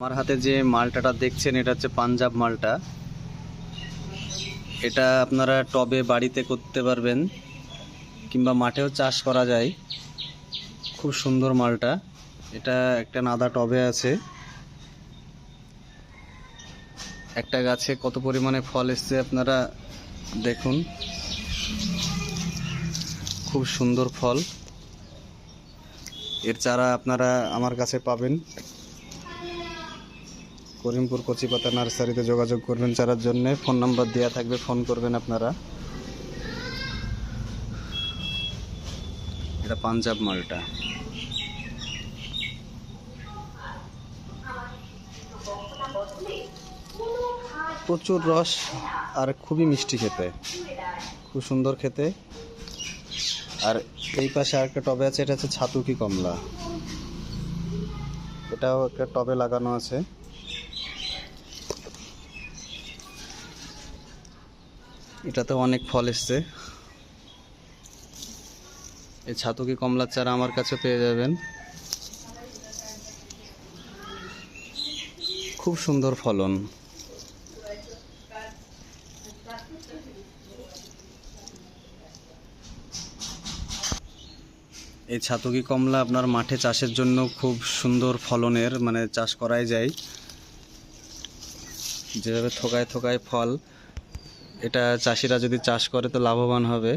আমার হাতে যে মালটাটা দেখছেন, এটা হচ্ছে পাঞ্জাব মালটা। এটা আপনারা টবে বাড়িতে করতে পারবেন, কিংবা মাঠেও চাষ করা যায়। খুব সুন্দর মালটা। এটা একটা নাদা টবে আছে। একটা গাছে কত পরিমাণে ফল এসছে আপনারা দেখুন। খুব সুন্দর ফল। এর চারা আপনারা আমার কাছে পাবেন। করিমপুর কচিপাতা নার্সারিতে যোগাযোগ করবেন চারার জন্য ফোন নাম্বার দেওয়া থাকবে, ফোন করবেন আপনারা। এটা পাঞ্জাব মালটা। প্রচুর রস আর খুবই মিষ্টি খেতে। খুব সুন্দর খেতে। আর এই পাশে আরেকটা টবে আছে, এটা হচ্ছে ছাতুকি কমলা। এটাও একটা টবে লাগানো আছে। এটাতে অনেক ফল এসছে। এই ছাতুকি কমলার চারা আমার কাছে পেয়ে যাবেন? খুব সুন্দর ফলন। এই ছাতুকি কমলা আপনার মাঠে চাষের জন্য খুব সুন্দর ফলনের মানে চাষ করাই যায়। যেভাবে থোকায় থোকায় ফল। এটা চাষিরা যদি চাষ করে তো লাভবান হবে।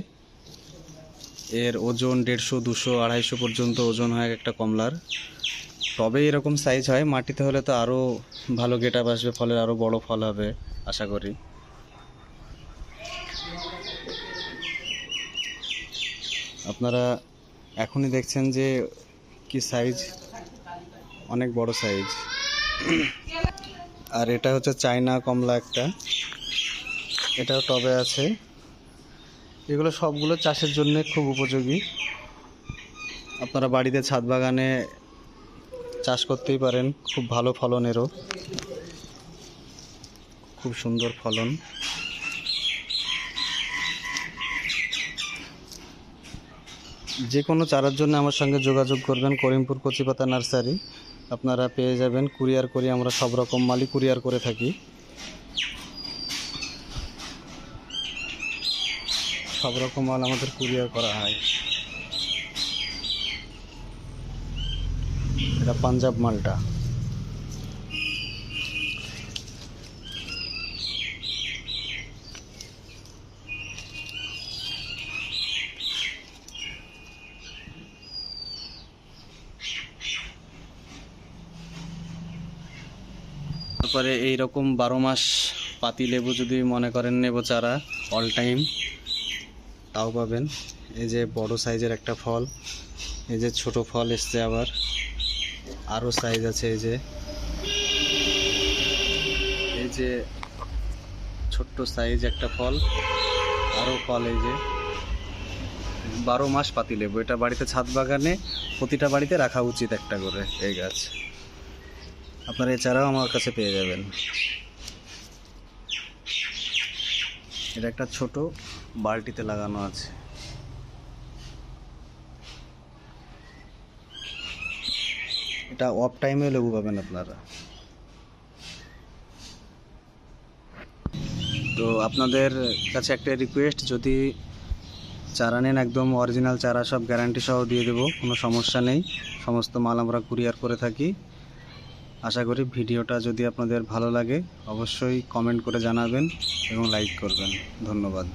এর ওজন দেড়শো, দুশো, আড়াইশো পর্যন্ত ওজন হয় একটা কমলার। তবে এরকম সাইজ হয়, মাটিতে হলে তো আরও ভালো গেট আপ আসবে, ফলের আরও বড় ফল হবে, আশা করি। আপনারা এখনই দেখছেন যে কি সাইজ অনেক বড় সাইজ আর এটা হচ্ছে চায়না কমলা একটা। এটাও টবে আছে। এগুলো সবগুলো চাষের জন্য খুব উপযোগী। আপনারা বাড়িতে ছাদ বাগানে চাষ করতেই পারেন, খুব ভালো ফলনেরও। খুব সুন্দর ফলন। যে কোনো চারার জন্য আমার সঙ্গে যোগাযোগ করবেন, করিমপুর কচিপাতা নার্সারি। আপনারা পেয়ে যাবেন, কুরিয়ার করি আমরা সব রকম মালই কুরিয়ার করে থাকি। সব রকম মাল আমাদের কুরিয়ার করা হয়। এটা পাঞ্জাব মালটা। তারপরে এই রকম বারো মাস পাতি লেবু যদি মনে করেন নেব চারা অল টাইম তাও পাবেন। এই যে বড় সাইজের একটা ফল, এই যে ছোট ফল এসছে আবার। আরও সাইজ আছে এই যে। এই যে ছোট্ট সাইজ একটা ফল আরও ফল এই যে। বারো মাস পাতি লেবু, এটা বাড়িতে ছাদ বাগানে প্রতিটা বাড়িতে রাখা উচিত একটা করে এই গাছ। আপনারা এছাড়াও আমার কাছে পেয়ে যাবেন। এটা একটা ছোট বালতিতে লাগানো আছে। এটা অফ টাইমে লেবু পাবেন আপনারা। তো আপনাদের কাছে একটা রিকোয়েস্ট যদি চারা নেন, একদম অরিজিনাল চারা সব গ্যারান্টি সহ দিয়ে দেবো, কোনো সমস্যা নেই। সমস্ত মাল আমরা কুরিয়ার করে থাকি। আশা করি ভিডিওটা যদি আপনাদের ভালো লাগে, অবশ্যই কমেন্ট করে জানাবেন এবং লাইক করবেন। ধন্যবাদ।